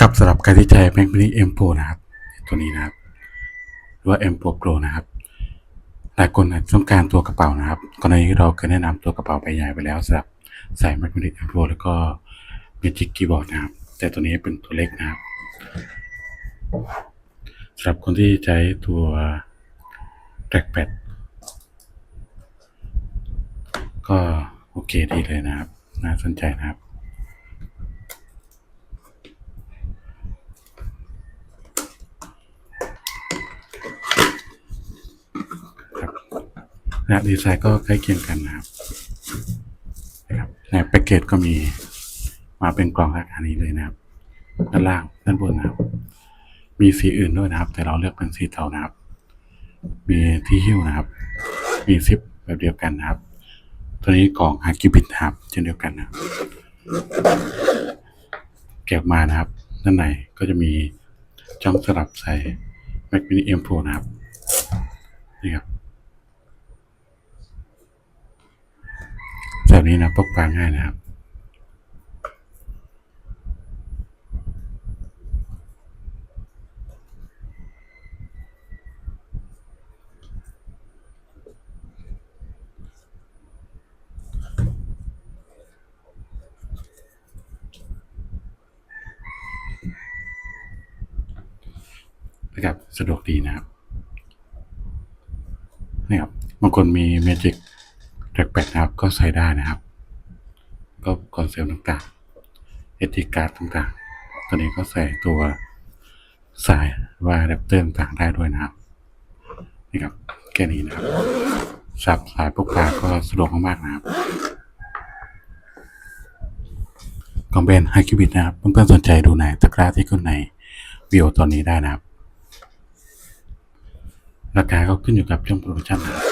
กับสำหรับการที่ใช้ Mac mini M Pro นะครับตัวนี้นะครับหรือว่า M Pro Pro นะครับหลายคนอาจต้องการตัวกระเป๋านะครับก่อนหน้านี้เราเคยแนะนำตัวกระเป๋าใบใหญ่ไปแล้วสำหรับใส่ Mac mini M Pro แล้วก็ Magic Keyboard นะครับ แต่ตัวนี้เป็นตัวเล็กนะครับสำหรับคนที่ใช้ตัว Trackpad ก็โอเคดีเลยนะครับ น่าสนใจนะครับ และดีไซน์ก็ใกล้เคียงกันนะครับนะครับในแพ็กเกจก็มีมาเป็นกล่องลักษณะนี้เลยนะครับ ด้านล่างด้านบนนะครับ มีสีอื่นด้วยนะครับ แต่เราเลือกเป็นสีเทานะครับ มีที่หิ้วนะครับ มีซิปแบบเดียวกันนะครับ ตัวนี้กล่องฮากิบิตนะครับเช่นเดียวกันนะครับเก็บมานะครับ ด้านในก็จะมีช่องสลับใส่ Mac mini M Pro นะครับนี่ครับแบบ นี้นะพกพาง่ายนะครับนะครับสะดวกดีนะครับนี่ครับบางคนมีเมจิก แปลกๆนะครับ ก็ใส่ได้นะครับ ก็คอนเซลต่างๆเอติการ์ดต่างๆ ตัวนี้ก็ใส่ตัวสายว่าอะแดปเตอร์ต่างๆได้ด้วยนะครับนี่ครับแค่นี้นะครับสับสายพวกพาก็สะดวกมากๆนะครับของแบนไฮคิบิทนะครับเพื่อนๆสนใจดูในตะกร้าที่ขึ้นในวิดีโอตอนนี้ได้นะครับราคาก็ขึ้นอยู่กับช่วงโปรโมชั่นนะครับ